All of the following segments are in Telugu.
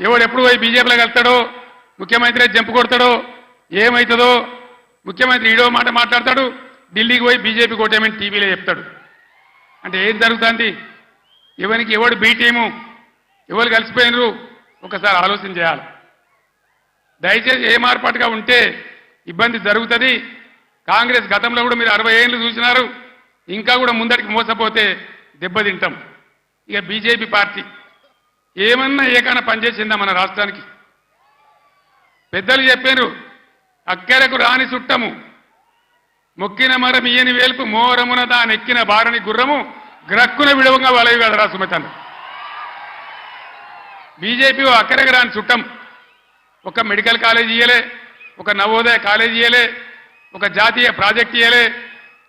ఎవడు ఎప్పుడు పోయి బీజేపీలో వెళ్తాడో ముఖ్యమంత్రి జంపు కొడతాడో ఏమవుతుందో ముఖ్యమంత్రి ఈడో మాట మాట్లాడతాడు ఢిల్లీకి పోయి బీజేపీ కొట్టేమని టీవీలో చెప్తాడు. అంటే ఏం జరుగుతుంది? ఎవరికి ఎవడు బీటీము ఎవరు కలిసిపోయినరు? ఒకసారి ఆలోచన చేయాలి. దయచేసి ఏ మార్పాటుగా ఉంటే ఇబ్బంది జరుగుతుంది. కాంగ్రెస్ గతంలో కూడా మీరు అరవై ఏళ్ళు చూసినారు. ఇంకా కూడా ముందరికి మోసపోతే దెబ్బతింటాం. ఇక బీజేపీ పార్టీ. ఏమన్నా ఏకైనా పనిచేసిందా మన రాష్ట్రానికి? పెద్దలు చెప్పారు అక్కరకు రాని చుట్టము. మొక్కిన మరం ఇయ్యని వేల్పు మోరమున దానెక్కిన బారని గుర్రము గ్రక్కున విడవంగా వాళ్ళవి కదరా సుమతను బీజేపీ అక్కరకు రాని చుట్టం. ఒక మెడికల్ కాలేజ్ ఇయ్యలే ఒక నవోదయ కాలేజ్ ఇయ్యలే ఒక జాతీయ ప్రాజెక్ట్ ఇయ్యలే.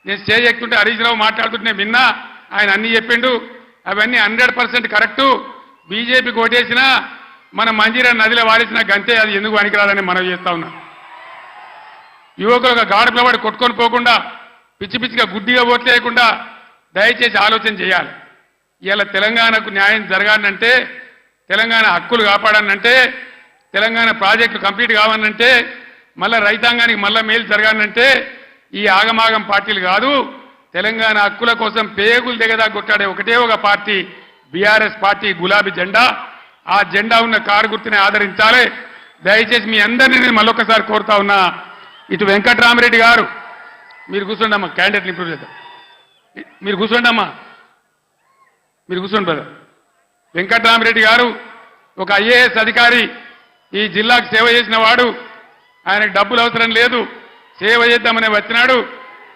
నేను స్టేజ్ ఎక్కుతుంటే హరీష్ రావు మాట్లాడుతుంటే నేను విన్నా ఆయన అన్ని చెప్పిండు. అవన్నీ హండ్రెడ్ పర్సెంట్ కరెక్టు. బీజేపీ కోటేసినా మన మంజీరా నదిలో వాడేసిన గంతే అది ఎందుకు పనికిరాదని మనం చేస్తా ఉన్నాం. యువకులు ఒక గాఢ కొట్టుకొని పోకుండా పిచ్చి పిచ్చిగా గుడ్డిగా ఓట్లేయకుండా దయచేసి ఆలోచన చేయాలి. ఇలా తెలంగాణకు న్యాయం జరగాలంటే తెలంగాణ హక్కులు కాపాడానంటే తెలంగాణ ప్రాజెక్టు కంప్లీట్ కావాలంటే మళ్ళా రైతాంగానికి మళ్ళా మేలు జరగాలంటే ఈ ఆగమాగం పార్టీలు కాదు తెలంగాణ హక్కుల కోసం పేగులు దిగదా కొట్టాడే ఒకటే ఒక పార్టీ బీఆర్ఎస్ పార్టీ గులాబీ జెండా. ఆ జెండా ఉన్న కారు గుర్తుని ఆదరించాలి. దయచేసి మీ అందరినీ నేను మళ్ళొకసారి కోరుతా ఉన్నా. ఇటు వెంకట్రామరెడ్డి గారు మీరు కూర్చోండమ్మా క్యాండిడేట్ని ఇంప్రూవ్ చేద్దాం. మీరు కూర్చోండమ్మా. మీరు కూర్చోండి బ్రదర్ వెంకట్రామరెడ్డి గారు ఒక ఐఏఎస్ అధికారి ఈ జిల్లాకు సేవ చేసిన వాడు. ఆయనకు డబ్బులు అవసరం లేదు. సేవ చేద్దామని వచ్చినాడు.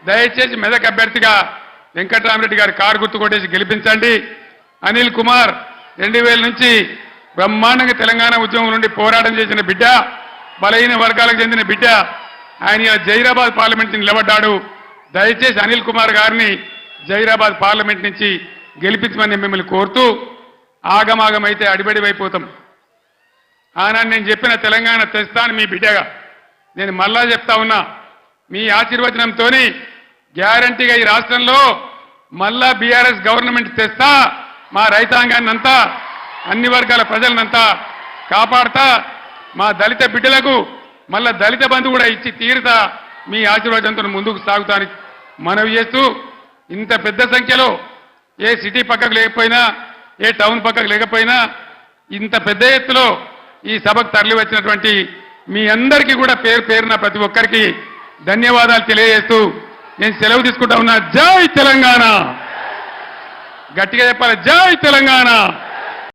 దయచేసి మెదక్ అభ్యర్థిగా వెంకటరామరెడ్డి గారి కారు గుర్తు కొట్టేసి గెలిపించండి. అనిల్ కుమార్ రెండు వేల నుంచి బ్రహ్మాండంగా తెలంగాణ ఉద్యమం నుండి పోరాటం చేసిన బిడ్డ బలహీన వర్గాలకు చెందిన బిడ్డ. ఆయన ఇలా జైరాబాద్ పార్లమెంట్ నిలబడ్డాడు. దయచేసి అనిల్ కుమార్ గారిని జైరాబాద్ పార్లమెంట్ నుంచి గెలిపించమని మిమ్మల్ని కోరుతూ ఆగమాగమైతే అడిబడి అయిపోతాం ఆనాడు నేను చెప్పిన తెలంగాణ తెస్తాను మీ బిడ్డగా. నేను మళ్ళా చెప్తా ఉన్నా మీ ఆశీర్వచనంతో గ్యారంటీగా ఈ రాష్ట్రంలో మళ్ళా బీఆర్ఎస్ గవర్నమెంట్ తెస్తా. మా రైతాంగాన్ని అంతా అన్ని వర్గాల ప్రజలనంతా కాపాడుతా మా దళిత బిడ్డలకు మళ్ళా దళిత బంధు కూడా ఇచ్చి తీరుతా మీ ఆశీర్వాదంతో ముందుకు సాగుతాను మనవి చేస్తూ ఇంత పెద్ద సంఖ్యలో ఏ సిటీ పక్కకు లేకపోయినా ఏ టౌన్ పక్కకు లేకపోయినా ఇంత పెద్ద ఎత్తులో ఈ సభకు తరలి వచ్చినటువంటి మీ అందరికీ కూడా పేరు పేరున ప్రతి ఒక్కరికి ధన్యవాదాలు తెలియజేస్తూ నేను సెలవు తీసుకుంటా ఉన్నా. జై తెలంగాణ! గట్టిగా చెప్పాలి. జై తెలంగాణ.